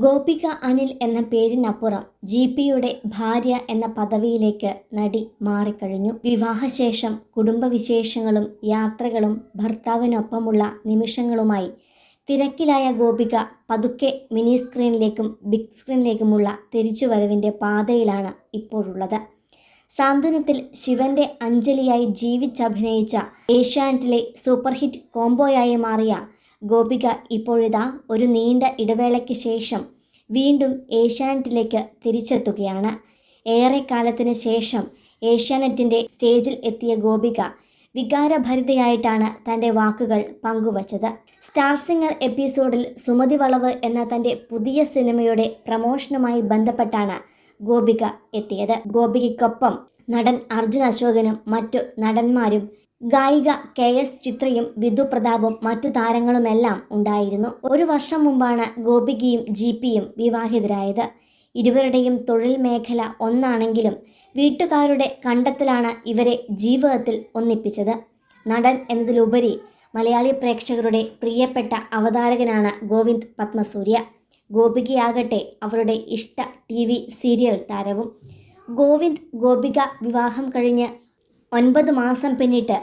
ഗോപിക അനിൽ എന്ന പേരിനപ്പുറം ജി പിയുടെ ഭാര്യ എന്ന പദവിയിലേക്ക് നടി മാറിക്കഴിഞ്ഞു. വിവാഹശേഷം കുടുംബവിശേഷങ്ങളും യാത്രകളും ഭർത്താവിനൊപ്പമുള്ള നിമിഷങ്ങളുമായി തിരക്കിലായ ഗോപിക പതുക്കെ മിനി സ്ക്രീനിലേക്കും ബിഗ് സ്ക്രീനിലേക്കുമുള്ള തിരിച്ചുവരവിന്റെ പാതയിലാണ് ഇപ്പോഴുള്ളത്. സാന്ത്വനത്തിൽ ശിവന്റെ അഞ്ജലിയായി ജീവിച്ചഭിനയിച്ച ഏഷ്യാനെറ്റിലെ സൂപ്പർ ഹിറ്റ് കോംബോയായി മാറിയ ഗോപിക ഇപ്പോഴിതാ ഒരു നീണ്ട ഇടവേളയ്ക്ക് ശേഷം വീണ്ടും ഏഷ്യാനെറ്റിലേക്ക് തിരിച്ചെത്തുകയാണ്. ഏറെക്കാലത്തിന് ശേഷം ഏഷ്യാനെറ്റിന്റെ സ്റ്റേജിൽ എത്തിയ ഗോപിക വികാരഭരിതയായിട്ടാണ് തന്റെ വാക്കുകൾ പങ്കുവച്ചത്. സ്റ്റാർ സിംഗർ എപ്പിസോഡിൽ സുമതി വളവ് എന്ന തന്റെ പുതിയ സിനിമയുടെ പ്രമോഷനുമായി ബന്ധപ്പെട്ടാണ് ഗോപിക എത്തിയത്. ഗോപികയ്ക്കൊപ്പം നടൻ അർജുൻ അശോകനും മറ്റു നടന്മാരും ഗായിക കെ എസ് ചിത്രയും വിധു പ്രതാപും മറ്റു താരങ്ങളുമെല്ലാം ഉണ്ടായിരുന്നു. ഒരു വർഷം മുമ്പാണ് ഗോപികയും ജി പിയും വിവാഹിതരായത്. ഇരുവരുടെയും തൊഴിൽ മേഖല ഒന്നാണെങ്കിലും വീട്ടുകാരുടെ കണ്ടെത്തലാണ് ഇവരെ ജീവിതത്തിൽ ഒന്നിപ്പിച്ചത്. നടൻ എന്നതിലുപരി മലയാളി പ്രേക്ഷകരുടെ പ്രിയപ്പെട്ട അവതാരകനാണ് ഗോവിന്ദ് പത്മസൂര്യ. ഗോപികയാകട്ടെ അവരുടെ ഇഷ്ട ടി വി സീരിയൽ താരവും. ഗോവിന്ദ് ഗോപിക വിവാഹം കഴിഞ്ഞ് ഒൻപത് മാസം പിന്നിട്ട്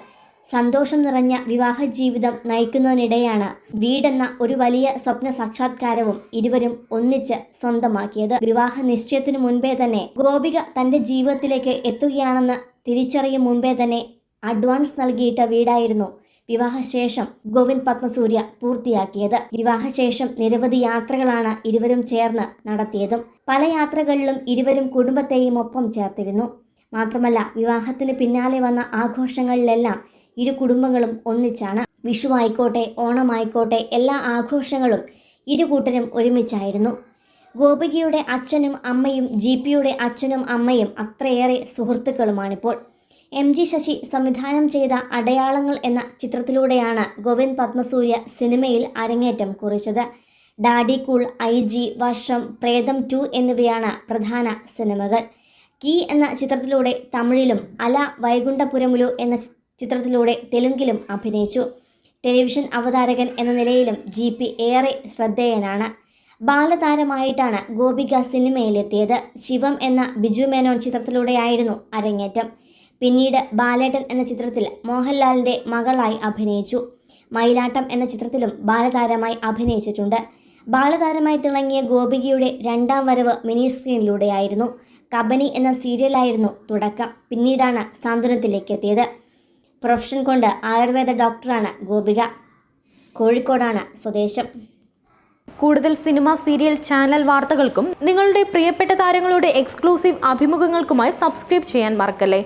സന്തോഷം നിറഞ്ഞ വിവാഹ ജീവിതം നയിക്കുന്നതിനിടെയാണ് വീടെന്ന ഒരു വലിയ സ്വപ്ന സാക്ഷാത്കാരവും ഇരുവരും ഒന്നിച്ച് സ്വന്തമാക്കിയത്. വിവാഹ നിശ്ചയത്തിനു മുൻപേ തന്നെ ഗോപിക തന്റെ ജീവിതത്തിലേക്ക് എത്തുകയാണെന്ന് തിരിച്ചറിയും മുൻപേ തന്നെ അഡ്വാൻസ് നൽകിയിട്ട വീടായിരുന്നു വിവാഹശേഷം ഗോവിന്ദ് പത്മസൂര്യ പൂർത്തിയാക്കിയത്. വിവാഹശേഷം നിരവധി യാത്രകളാണ് ഇരുവരും ചേർന്ന് നടത്തിയതും പല യാത്രകളിലും ഇരുവരും കുടുംബത്തെയും ഒപ്പം ചേർത്തിരുന്നു. മാത്രമല്ല വിവാഹത്തിന് പിന്നാലെ വന്ന ആഘോഷങ്ങളിലെല്ലാം ഇരു കുടുംബങ്ങളും ഒന്നിച്ചാണ്. വിഷു ആയിക്കോട്ടെ ഓണമായിക്കോട്ടെ എല്ലാ ആഘോഷങ്ങളും ഇരു കൂട്ടരും ഒരുമിച്ചായിരുന്നു. ഗോപികയുടെ അച്ഛനും അമ്മയും ജി പിയുടെ അച്ഛനും അമ്മയും അത്രയേറെ സുഹൃത്തുക്കളുമാണിപ്പോൾ. എം ജി ശശി സംവിധാനം ചെയ്ത അടയാളങ്ങൾ എന്ന ചിത്രത്തിലൂടെയാണ് ഗോവിന്ദ് പത്മസൂര്യ സിനിമയിൽ അരങ്ങേറ്റം കുറിച്ചത്. ഡാഡി കൂൾ ഐ ജി വർഷം പ്രേതം ടു എന്നിവയാണ് പ്രധാന സിനിമകൾ. കീ എന്ന ചിത്രത്തിലൂടെ തമിഴിലും അല വൈകുണ്ഠപുരമുലു എന്ന ചിത്രത്തിലൂടെ തെലുങ്കിലും അഭിനയിച്ചു. ടെലിവിഷൻ അവതാരകൻ എന്ന നിലയിലും ജി പി ഏറെ ശ്രദ്ധേയനാണ്. ബാലതാരമായിട്ടാണ് ഗോപിക സിനിമയിലെത്തിയത്. ശിവം എന്ന ബിജു മേനോൻ ചിത്രത്തിലൂടെയായിരുന്നു അരങ്ങേറ്റം. പിന്നീട് ബാലേട്ടൻ എന്ന ചിത്രത്തിൽ മോഹൻലാലിന്റെ മകളായി അഭിനയിച്ചു. മയിലാട്ടം എന്ന ചിത്രത്തിലും ബാലതാരമായി അഭിനയിച്ചിട്ടുണ്ട്. ബാലതാരമായി തിളങ്ങിയ ഗോപികയുടെ രണ്ടാം വരവ് മിനി സ്ക്രീനിലൂടെയായിരുന്നു. കബനി എന്ന സീരിയലായിരുന്നു തുടക്കം. പിന്നീടാണ് സാന്ത്വനത്തിലേക്ക് എത്തിയത് പ്രൊഫഷൻ കൊണ്ട് ആയുർവേദ ഡോക്ടറാണ് ഗോപിക. കോഴിക്കോടാണ് സ്വദേശം. കൂടുതൽ സിനിമ സീരിയൽ ചാനൽ വാർത്തകൾക്കും നിങ്ങളുടെ പ്രിയപ്പെട്ട താരങ്ങളുടെ എക്സ്ക്ലൂസീവ് അഭിമുഖങ്ങൾക്കുമായി സബ്സ്ക്രൈബ് ചെയ്യാൻ മറക്കല്ലേ?